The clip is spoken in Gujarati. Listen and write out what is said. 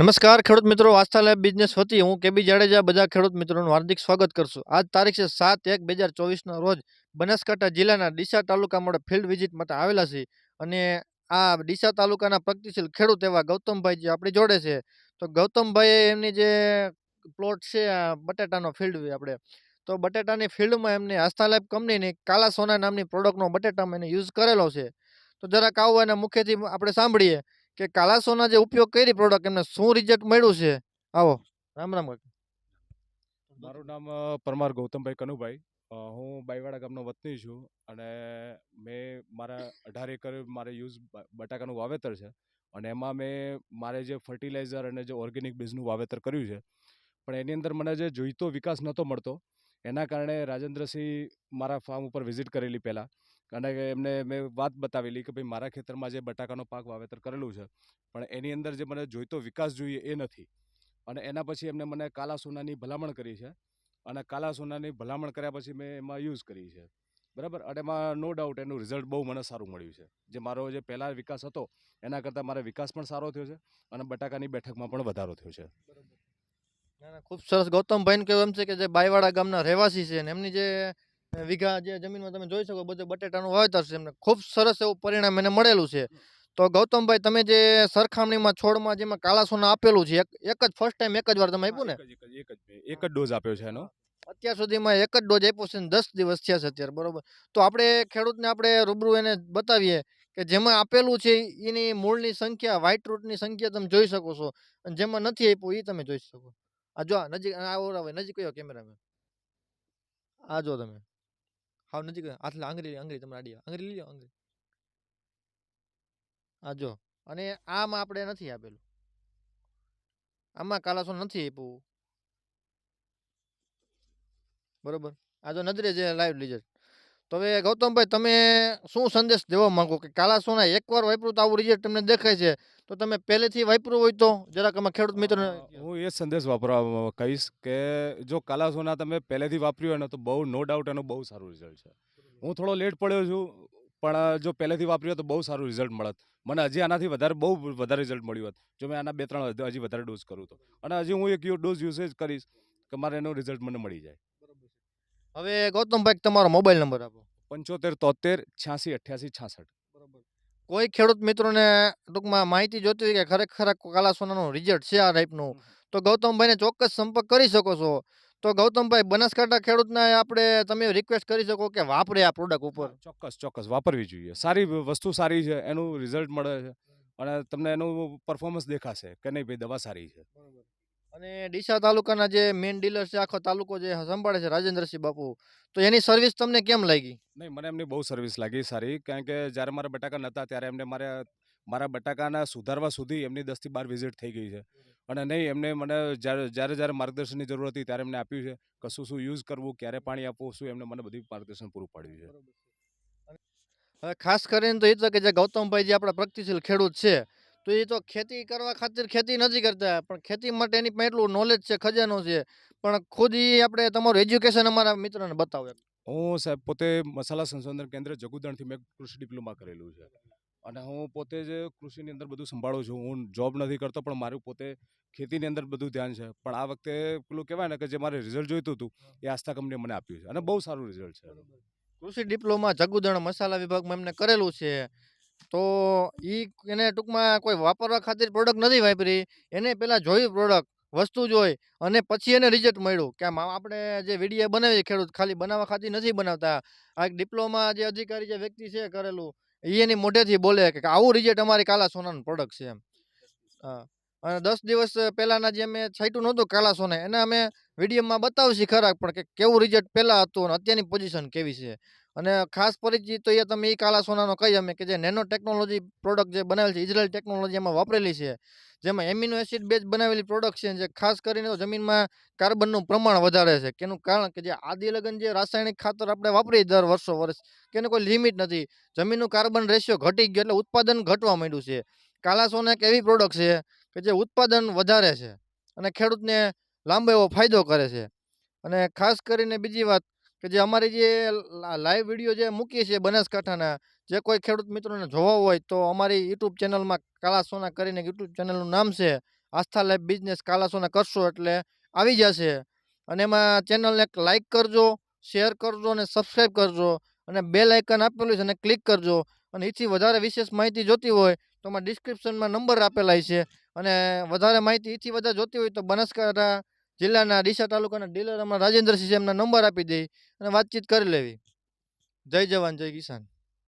નમસ્કાર, ખેડૂત મિત્રો. વાસ્તા બિઝનેસ વતી હું કેબી જાડેજા બધા ખેડૂત મિત્રોનું હાર્દિક સ્વાગત કરશું. આજ તારીખ છે સાત એક બે હજાર ચોવીસના રોજ બનાસકાંઠા જિલ્લાના ડીસા તાલુકામાં આપણે ફિલ્ડ વિઝિટ માટે આવેલા છે અને આ ડીસા તાલુકાના પ્રગતિશીલ ખેડૂત એવા ગૌતમભાઈ જે આપણી જોડે છે. તો ગૌતમભાઈએ એમની જે પ્લોટ છે બટાટાનો ફિલ્ડ આપણે. તો બટેટાની ફિલ્ડમાં એમને આસ્થા લેબ કંપનીની કાલા સોના નામની પ્રોડક્ટનો બટેટામાં એને યુઝ કરેલો છે. તો જરાક આવો એના મુખ્યથી આપણે સાંભળીએ. કે કાલા સોના જે ઉપયોગ કરી પ્રોડક્ટ એમને શું રિઝલ્ટ મળ્યું છે? આવો, રામ રામ કાકા. મારું નામ પરમાર ગૌતમભાઈ કનુભાઈ. હું બાઈવાડા ગામનો વતની છું અને મેં મારા અઢાર એકર મારે યુઝ બટાકાનું વાવેતર છે અને એમાં મેં મારે જે ફર્ટિલાઇઝર અને જે ઓર્ગેનિક બીજનું વાવેતર કર્યું છે, પણ એની અંદર મને જે જોઈતો વિકાસ નહોતો મળતો. એના કારણે રાજેન્દ્રસિંહ મારા ફાર્મ ઉપર વિઝિટ કરેલી પહેલાં. અને એમને મેં વાત બતાવેલી કે ભાઈ મારા ખેતરમાં જે બટાકાનો પાક વાવેતર કરેલું છે, પણ એની અંદર જે મને જોઈતો વિકાસ જોઈએ એ નથી. અને એના પછી એમને મને કાલા સોનાની ભલામણ કરી છે અને કાલા સોનાની ભલામણ કર્યા પછી મેં એમાં યુઝ કરી છે. બરાબર? અને એમાં નો ડાઉટ એનું રિઝલ્ટ બહુ મને સારું મળ્યું છે. જે મારો જે પહેલાં વિકાસ હતો, એના કરતાં મારો વિકાસ પણ સારો થયો છે અને બટાકાની બેઠકમાં પણ વધારો થયો છે. ખૂબ સરસ. ગૌતમભાઈનું કહેવું એમ છે કે જે બાયવાડા ગામના રહેવાસી છે ને, એમની જે વીઘા જે જમીનમાં તમે જોઈ શકો બધું બટેટાનું વાવેતર છે એમને ખૂબ સરસ એવું પરિણામ એને મળેલું છે. તો ગૌતમભાઈ તમે જે સરખામણીમાં છોડમાં જેમાં કાળા સોના આપેલું છે એક જ ફર્સ્ટ ટાઈમ એક જ વાર તમે આપ્યું ને? એક જ- એક ડોઝ આપ્યો છે એનો. અત્યાર સુધીમાં એક જ ડોઝ આપ્યો છે દસ દિવસ થયા છે અત્યારે બરોબર. તો આપણે ખેડૂતને આપણે રૂબરૂ એને બતાવીએ કે જેમાં આપેલું છે એની મૂળની સંખ્યા વ્હાઇટ રૂટની સંખ્યા તમે જોઈ શકો છો. અને જેમાં નથી આપ્યું એ તમે જોઈ શકો. આ જો નજીક આ ઓરાવે નજીક કયો કેમેરામેન આ જો તમે. હાવ નજીક હાથ લા આંગળી આંગળી તમે આડી આંગળી લઈ લો આંગળી આ જો અને આમાં આપણે નથી આપેલું। આમાં કાલાસો નથી આપ્યું। બરોબર આ જો નજરે છે લાઈવ રિઝલ્ટ તો હવે ગૌતમભાઈ, તમે શું સંદેશ દેવા માંગો કે કાલા સોના એકવાર વાપરું તો આવું રિઝલ્ટ તમને દેખાય છે? તો તમે પહેલેથી વાપરું હોય તો જરાક અમે ખેડૂત મિત્રોને હું એ સંદેશ વાપરવા કહીશ કે જો કાલા સોના તમે પહેલેથી વાપર્યું હોય ને તો બહુ નો ડાઉટ એનું બહુ સારું રિઝલ્ટ છે. હું થોડો લેટ પડ્યો છું પણ જો પહેલેથી વાપર્યું તો બહુ સારું રિઝલ્ટ મળત. મને હજી આનાથી વધારે બહુ વધારે રિઝલ્ટ મળ્યું હોત જો મેં આના બે ત્રણ હજ- હજી વધારે ડોઝ કરું તો. અને હજી હું એક ડોઝ યુસેજ કરીશ કે મારે એનું રિઝલ્ટ મને મળી જાય. હવે ગૌતમભાઈ તમારો મોબાઈલ નંબર આપો. પંચોતેર તોતેર છ્યાસી અઠ્યાસી છાસઠ. કોઈ ખેડૂત મિત્રોને ટૂંકમાં માહિતી જોતી હોય કે ખરેખર કાલા સોનાનું રિઝલ્ટ છે આ ટાઈપનું તો ગૌતમભાઈને ચોક્કસ સંપર્ક કરી શકો છો. તો ગૌતમભાઈ બનાસકાંઠા ખેડૂતને આપણે તમે રિક્વેસ્ટ કરી શકો કે વાપરે આ પ્રોડક્ટ ઉપર? ચોક્કસ ચોક્કસ વાપરવી જોઈએ. સારી વસ્તુ સારી છે એનું રિઝલ્ટ મળે છે. અને તમને એનું પરફોર્મન્સ દેખાશે કે નહીં ભાઈ દવા સારી છે. અને ડીસા તાલુકાના જે મેઇન ડીલર છે આખો તાલુકો જે સંભાળે છે રાજેન્દ્રસિંહ બાપુ તો એની સર્વિસ તમને કેમ લાગી? નહીં મને એમની બહુ સર્વિસ લાગી સારી. કારણ કે જ્યારે મારા બટાકા નહોતા ત્યારે એમને મારે મારા બટાકાના સુધારવા સુધી એમની દસથી બાર વિઝિટ થઈ ગઈ છે. અને નહીં એમને મને જ્યારે જ્યારે જ્યારે માર્ગદર્શનની જરૂર હતી ત્યારે એમને આપ્યું છે. કશું શું યુઝ કરવું ક્યારે પાણી આપવું શું એમને મને બધી માર્ગદર્શન પૂરું પાડ્યું છે. હવે ખાસ કરીને તો એ તો કે જે ગૌતમભાઈ જે આપણા પ્રગતિશીલ ખેડૂત છે તો એ તો ખેતી કરવા ખાતર ખેતી નથી કરતા પણ ખેતી માટે એની પણ એટલું નોલેજ છે ખજાનો છે. પણ ખુદ એ આપણે તમારું એજ્યુકેશન અમારા મિત્રોને બતાવે હું સાહેબ પોતે મસાલા સંશોધન કેન્દ્ર જગુદણથી મેં કૃષિ ડિપ્લોમા કરેલું છે. અને હું પોતે જ કૃષિની અંદર બધું સંભાળું છું હું જોબ નથી કરતો પણ મારું પોતે ખેતીની અંદર બધું ધ્યાન છે. પણ આ વખતે પેલું કહેવાય ને કે જે મારે રિઝલ્ટ જોઈતું હતું એ આસ્થા કંપનીએ મને આપ્યું છે. અને બહુ સારું રિઝલ્ટ છે. કૃષિ ડિપ્લોમા જગુદણ મસાલા વિભાગમાં એમને કરેલું છે. તો એ એને ટૂંકમાં કોઈ વાપરવા ખાતર પ્રોડક્ટ નથી વાપરી. એને પહેલાં જોઈ પ્રોડક્ટ વસ્તુ જોઈ અને પછી એને રિઝલ્ટ મળ્યું કે આપણે જે વીડિયો બનાવી ખેડૂત, ખાલી બનાવવા ખાતી નથી બનાવતા. આ એક ડિપ્લોમા જે અધિકારી જે વ્યક્તિ છે કરેલું એ એની મોઢેથી બોલે કે આવું રિઝલ્ટ અમારી કાલા સોનાનું પ્રોડક્ટ છે એમ. અને દસ દિવસ પહેલાંના જે અમે છાંટ્યું નહોતું કાલા સોને, એને અમે વિડીયોમાં બતાવશી ખરા પણ કે કેવું રિઝલ્ટ પહેલાં હતું અને અત્યારની પોઝિશન કેવી છે. અને ખાસ પરિચિત તો એ તમે એ કાલા સોનાનો કહી અમે કે જે નેનો ટેકનોલોજી પ્રોડક્ટ જે બનાવેલ છે ઇઝરાયલ ટેકનોલોજી એમાં વાપરેલી છે. જેમાં એમિનો એસિડ બેઝ બનાવેલી પ્રોડક્ટ છે, જે ખાસ કરીને જમીનમાં કાર્બનનું પ્રમાણ વધારે છે. કે એનું કારણ કે જે આદિ લગન જે રાસાયણિક ખાતર આપણે વાપરીએ દર વર્ષો વર્ષ, કે એને કોઈ લિમિટ નથી. જમીનનું કાર્બન રેશિયો ઘટી ગયો એટલે ઉત્પાદન ઘટવા માંડ્યું છે. કાલા સોના એક એવી પ્રોડક્ટ છે કે જે ઉત્પાદન વધારે છે અને ખેડૂતને લાંબો એવો ફાયદો કરે છે. અને ખાસ કરીને બીજી વાત કે જે અમારી જે લાઈવ વીડિયો જે મૂકીએ છીએ બનાસકાંઠાના, જે કોઈ ખેડૂત મિત્રોને જોવા હોય તો અમારી યુટ્યુબ ચેનલમાં કાળા સોના કરીને યુટ્યુબ ચેનલનું નામ છે, આસ્થા લાઈફ બિઝનેસ કાલાસોના કરશો એટલે આવી જશે. અને એમાં ચેનલને લાઈક કરજો, શેર કરજો અને સબસ્ક્રાઈબ કરજો અને બે લાઇકન આપેલું છે અને ક્લિક કરજો. અને એથી વધારે વિશેષ માહિતી જોતી હોય તો એમાં ડિસ્ક્રિપ્શનમાં નંબર આપેલા છે અને વધારે માહિતી એથી વધારે જોતી હોય તો બનાસકાંઠા જિલ્લાના ડીસા તાલુકાના ડીલર અમારા રાજેન્દ્રસિંહ એમના નંબર આપી દઈ અને વાતચીત કરી લેવી. જય જવાન, જય કિસાન.